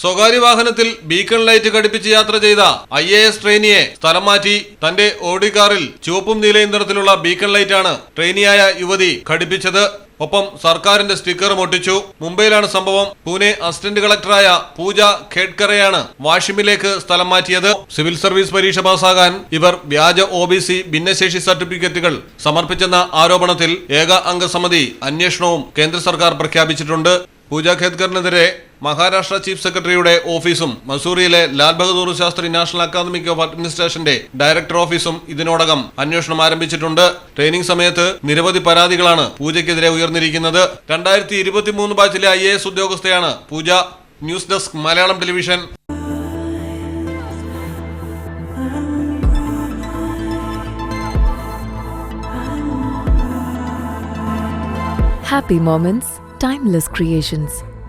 സ്വകാര്യ വാഹനത്തിൽ beacon light ഘടിപ്പിച്ച് യാത്ര ചെയ്ത ഐ എ എസ് ട്രെയിനിയെ സ്ഥലം മാറ്റി തന്റെ ഓഡി കാറിൽ ചുവപ്പും നീലയും നിറത്തിലുള്ള ബീക്കൺ ലൈറ്റാണ് ട്രെയിനിയായ യുവതി ഘടിപ്പിച്ചത്. ഒപ്പം സർക്കാരിന്റെ സ്റ്റിക്കറും ഒട്ടിച്ചു. മുംബൈയിലാണ് സംഭവം. പൂനെ അസിസ്റ്റന്റ് കളക്ടറായ പൂജ ഖേഡ്കറെയാണ് വാഷിമിലേക്ക് സ്ഥലം മാറ്റിയത്. സിവിൽ സർവീസ് പരീക്ഷ പാസ്സാകാൻ ഇവർ വ്യാജ ഒ ബി സി ഭിന്നശേഷി സർട്ടിഫിക്കറ്റുകൾ സമർപ്പിച്ചെന്ന ആരോപണത്തിൽ ഏക അംഗ സമിതി അന്വേഷണവും കേന്ദ്ര സർക്കാർ പ്രഖ്യാപിച്ചിട്ടുണ്ട്. പൂജ ഖേദ്കറിനെതിരെ മഹാരാഷ്ട്ര ചീഫ് സെക്രട്ടറിയുടെ ഓഫീസും മസൂറിയിലെ Lal Bahadur Shastri national academic of അഡ്മിനിസ്ട്രേഷന്റെ director ഓഫീസും ഇതിനോടകം അന്വേഷണം ആരംഭിച്ചിട്ടുണ്ട്. ട്രെയിനിംഗ് സമയത്ത് നിരവധി പരാതികളാണ് പൂജയ്ക്കെതിരെ ഉയർന്നിരിക്കുന്നത്. രണ്ടായിരത്തി ഇരുപത്തി മൂന്ന് ബാച്ചിലെ I A S ഉദ്യോഗസ്ഥയാണ് Pooja. News desk Malayalam television. Happy moments, timeless creations.